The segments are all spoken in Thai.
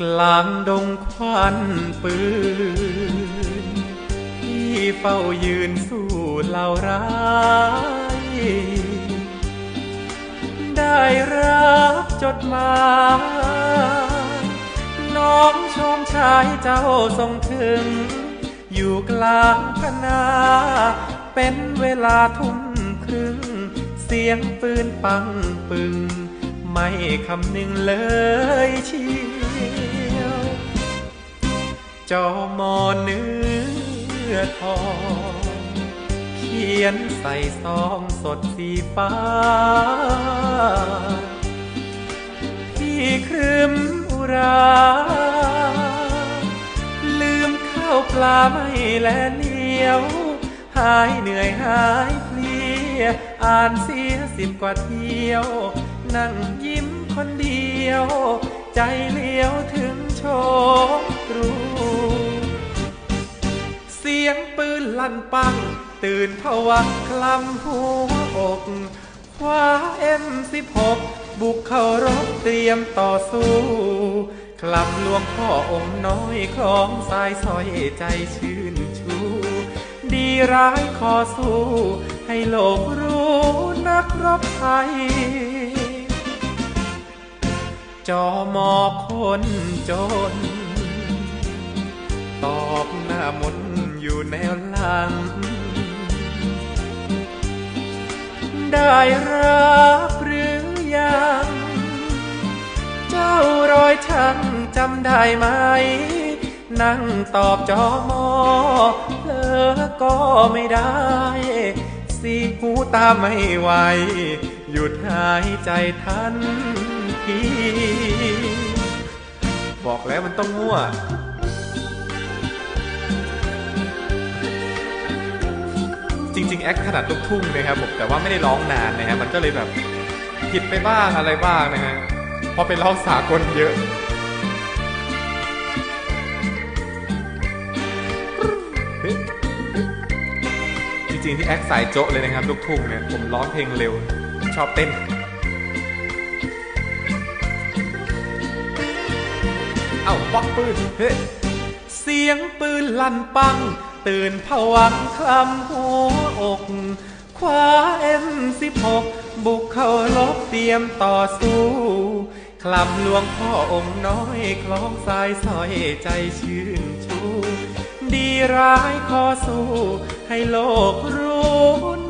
กลางดงควันปืนที่เฝ้ายืนสู้เหล่าร้ายได้รับจดหมายน้องชมชายเจ้าทรงถึง อยู่กลางพนาเป็นเวลาทุ่มครึ่ง เสียงปืนปังปึง ไม่คำหนึ่งเลยชี ยวจอมอเนื้อทอง เขียนใส่ซองสดสีฟ้า พี่ครึมอุรา ลืมข้าวปลาไม่แลเหลียว หายเหนื่อยหายเพลีย อ่านเสียสิบกว่าเที่ยว นั่งยิ้มคนเดียว ใจ ลั่นปัง ตื่นผวังคลำหัวอกคว้าเอ็มสิบหกบุกเข้ารบเตรียมต่อสู้คลำหลวงพ่อองค์น้อยคล้องสายสอยใจชื่นชู ดีร้ายขอสู้ ให้โลกรู้นักรบไทย จอมอคนจน ตอบหน้ามน อยู่แนวหลัง ได้รับหรือยัง เจ้ารอยฉันจำได้ไหม นั่งตอบจอมอเลอก็ไม่ได้ สีหูตาไม่ไหว หยุดหายใจทันที บอกแล้วมันต้องมั่ว จริง ๆ แอคขนาดลูกทุ่งนะครับผมแต่ว่าไม่ได้ร้องนานนะฮะมันก็เลยแบบผิดไปบ้างอะไรบ้างนะฮะเพราะเป็นร้องสากลเยอะจริงๆที่แอคสายโจ๊ะเลยนะครับลูกทุ่งเนี่ยผมร้องเพลงเร็วชอบเต้นเอ้าปักปืนเฮ้เสียงปืนลั่นปัง ตื่นผวังคลำหัวอกคว้าเอ็มสิบหกบุกเข้ารบเตรียมต่อสู้คลำหลวงพ่อองค์น้อยคล้องสายสอยใจชื่นชูดีร้ายขอสู้ ให้โลกรู้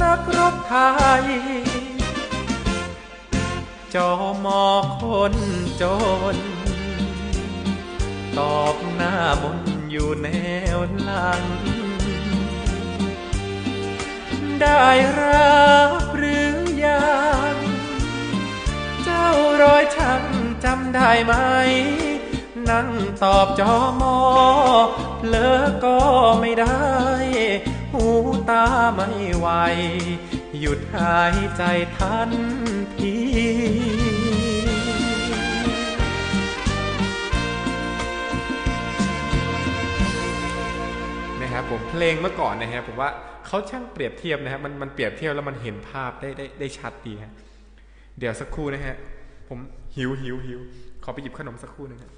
นักรบไทย จอมอคนจน ตอบหน้ามนอยู่แนวหลัง ได้รับหรือยัง เจ้ารอยช้ำจำได้ไหม นั่งตอบจอมอเลอก็ไม่ได้ หูตาไม่ไหว หยุดหายใจทันที นะครับผมเพลงเมื่อก่อนนะฮะผมว่าเขาช่างเปรียบเทียบนะฮะมันมันเปรียบเทียบแล้วมันเห็นภาพได้ได้ได้ชัดดีฮะเดี๋ยวสักครู่นะฮะผมหิวหิวหิวขอไปหยิบขนมสักครู่หนึงครับ